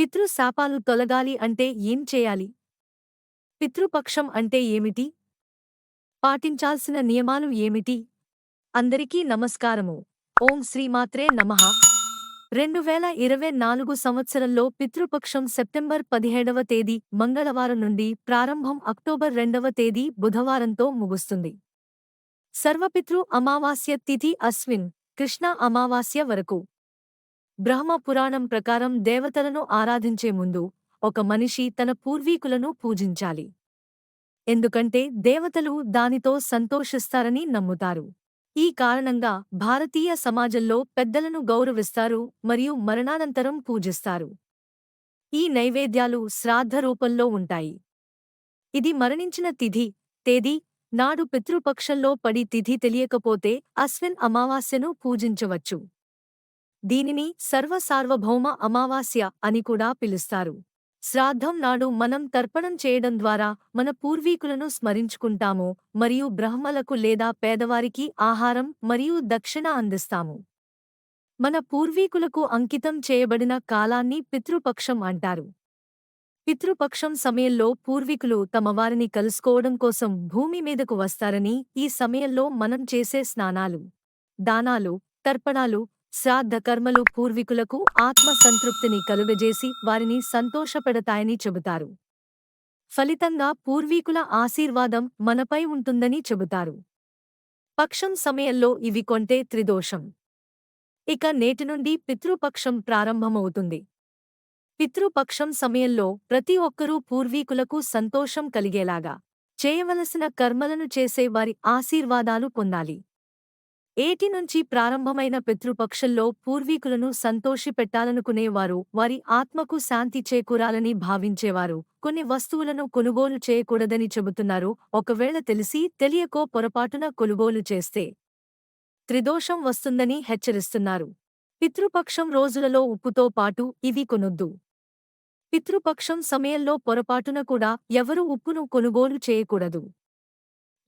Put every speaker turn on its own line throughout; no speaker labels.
పితృ శాపాలు తొలగాలి అంటే ఏం చేయాలి? పితృపక్షం అంటే ఏమిటి? పాటించాల్సిన నియమాలు ఏమిటి? అందరికీ నమస్కారము. ఓం శ్రీమాత్రే నమః. రెండు వేల ఇరవై నాలుగు సంవత్సరంలో పితృపక్షం సెప్టెంబర్ పదిహేడవ తేదీ మంగళవారం నుండి ప్రారంభం అక్టోబర్ రెండవ తేదీ బుధవారంతో ముగుస్తుంది. సర్వపితృ అమావాస్య తిథి అశ్విన్ కృష్ణ అమావాస్య వరకు. బ్రహ్మ పురాణం ప్రకారం దేవతలను ఆరాధించే ముందు ఒక మనిషి తన పూర్వీకులను పూజించాలి. ఎందుకంటే దేవతలు దానితో సంతోషిస్తారని నమ్ముతారు. ఈ కారణంగా భారతీయ సమాజంలో పెద్దలను గౌరవిస్తారు మరియు మరణానంతరం పూజిస్తారు. ఈ నైవేద్యాలు శ్రాద్ధ రూపంలో ఉంటాయి. ఇది మరణించిన తిథి తేదీ నాడు పితృపక్షంలో పడి తిథి తెలియకపోతే అశ్విన్ అమావాస్యను పూజించవచ్చు. దీనిని సర్వసార్వభౌమ అమావాస్య అని కూడా పిలుస్తారు. శ్రాద్ధం నాడు మనం తర్పణం చేయడం ద్వారా మన పూర్వీకులను స్మరించుకుంటాము మరియు బ్రహ్మలకు లేదా పేదవారికి ఆహారం మరియు దక్షిణ అందిస్తాము. మన పూర్వీకులకు అంకితం చేయబడిన కాలాన్ని పితృపక్షం అంటారు. పితృపక్షం సమయంలో పూర్వీకులు తమ వారిని కలుసుకోవడం కోసం భూమి మీదకు వస్తారని ఈ సమయంలో మనం చేసే స్నానాలు దానాలు తర్పణాలు శ్రాద్ధకర్మలు పూర్వీకులకు ఆత్మ సంతృప్తిని కలుగజేసి వారిని సంతోషపెడతాయని చెబుతారు. ఫలితంగా పూర్వీకుల ఆశీర్వాదం మనపై ఉంటుందని చెబుతారు. పక్షం సమయంలో ఇవి కొంటే త్రిదోషం. ఇక నేటి నుండి పితృపక్షం ప్రారంభమవుతుంది. పితృపక్షం సమయంలో ప్రతి ఒక్కరూ పూర్వీకులకు సంతోషం కలిగేలాగా చేయవలసిన కర్మలను చేసే వారి ఆశీర్వాదాలు పొందాలి. ఏటి నుంచి ప్రారంభమైన పితృపక్షంలో పూర్వీకులను సంతోషిపెట్టాలనుకునేవారు వారి ఆత్మకు శాంతి చేకూరాలని భావించేవారు. కొన్ని వస్తువులను కొనుగోలు చేయకూడదని చెబుతున్నారు. ఒకవేళ తెలిసి తెలియకో పొరపాటున కొనుగోలు చేస్తే త్రిదోషం వస్తుందని హెచ్చరిస్తున్నారు. పితృపక్షం రోజులలో ఉప్పుతో పాటు ఇవి కొనొద్దు. పితృపక్షం సమయంలో పొరపాటున కూడా ఎవరూ ఉప్పును కొనుగోలు చేయకూడదు.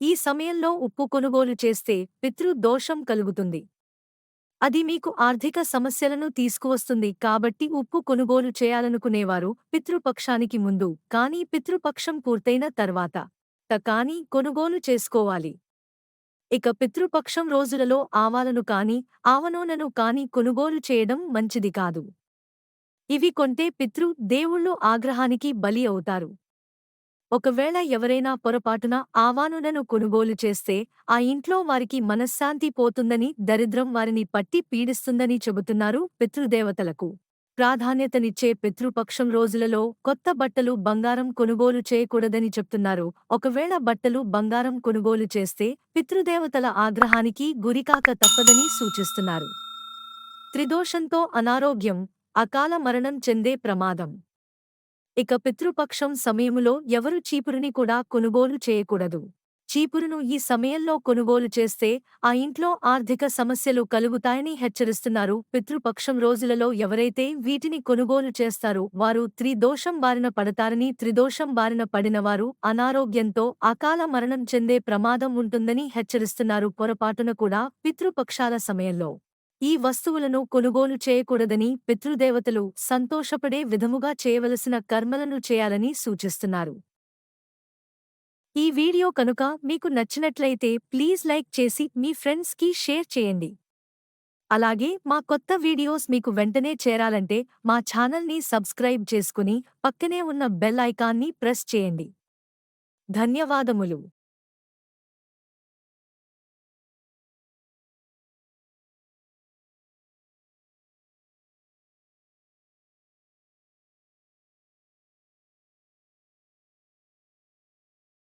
ఈ సమయంలో ఉప్పు కొనుగోలు చేస్తే పితృదోషం కలుగుతుంది. అది మీకు ఆర్థిక సమస్యలను తీసుకువస్తుంది కాబట్టి ఉప్పు కొనుగోలు చేయాలనుకునేవారు పితృపక్షానికి ముందు కానీ పితృపక్షం పూర్తయిన తర్వాత. త కాని కొనుగోలు చేసుకోవాలి. ఇక పితృపక్షం రోజులలో ఆవాలను కాని ఆవనూనెను కాని కొనుగోలు చేయడం మంచిది కాదు. ఇవి కొంటే పితృ దేవుళ్ళు ఆగ్రహానికి బలి అవుతారు. ఒకవేళ ఎవరైనా పొరపాటున ఆవానులను కొనుగోలు చేస్తే ఆ ఇంట్లో వారికి మనశ్శాంతి పోతుందని దరిద్రం వారిని పట్టి పీడిస్తుందని చెబుతున్నారు పితృదేవతలకు. ప్రాధాన్యతనిచ్చే పితృపక్షం రోజులలో కొత్త బట్టలు బంగారం కొనుగోలు చేయకూడదని చెప్తున్నారు. ఒకవేళ బట్టలు బంగారం కొనుగోలు చేస్తే పితృదేవతల ఆగ్రహానికి గురికాక తప్పదని సూచిస్తున్నారు. త్రిదోషంతో అనారోగ్యం అకాల మరణం చెందే ప్రమాదం. ఇక పితృపక్షం సమయములో ఎవరు చీపురుని కూడా కొనుగోలు చేయకూడదు. చీపురును ఈ సమయంలో కొనుగోలు చేస్తే ఆ ఇంట్లో ఆర్థిక సమస్యలు కలుగుతాయని హెచ్చరిస్తున్నారు. పితృపక్షం రోజులలో ఎవరైతే వీటిని కొనుగోలు చేస్తారో వారు త్రిదోషం బారిన పడతారని త్రిదోషం బారిన పడినవారు అనారోగ్యంతో అకాల మరణం చెందే ప్రమాదం ఉంటుందని హెచ్చరిస్తున్నారు. పొరపాటున కూడా పితృపక్షాల సమయంలో. ఈ వస్తువులను కొనుగోలు చేయకూడదని పితృదేవతలు సంతోషపడే విధముగా చేయవలసిన కర్మలను చేయాలని సూచిస్తున్నారు. ఈ వీడియో కనుక మీకు నచ్చినట్లయితే ప్లీజ్ లైక్ చేసి మీ ఫ్రెండ్స్కి షేర్ చేయండి. అలాగే మా కొత్త వీడియోస్ మీకు వెంటనే చేరాలంటే మా ఛానల్ని సబ్స్క్రైబ్ చేసుకుని పక్కనే ఉన్న బెల్ ఐకాన్ని ప్రెస్ చేయండి. ధన్యవాదములు.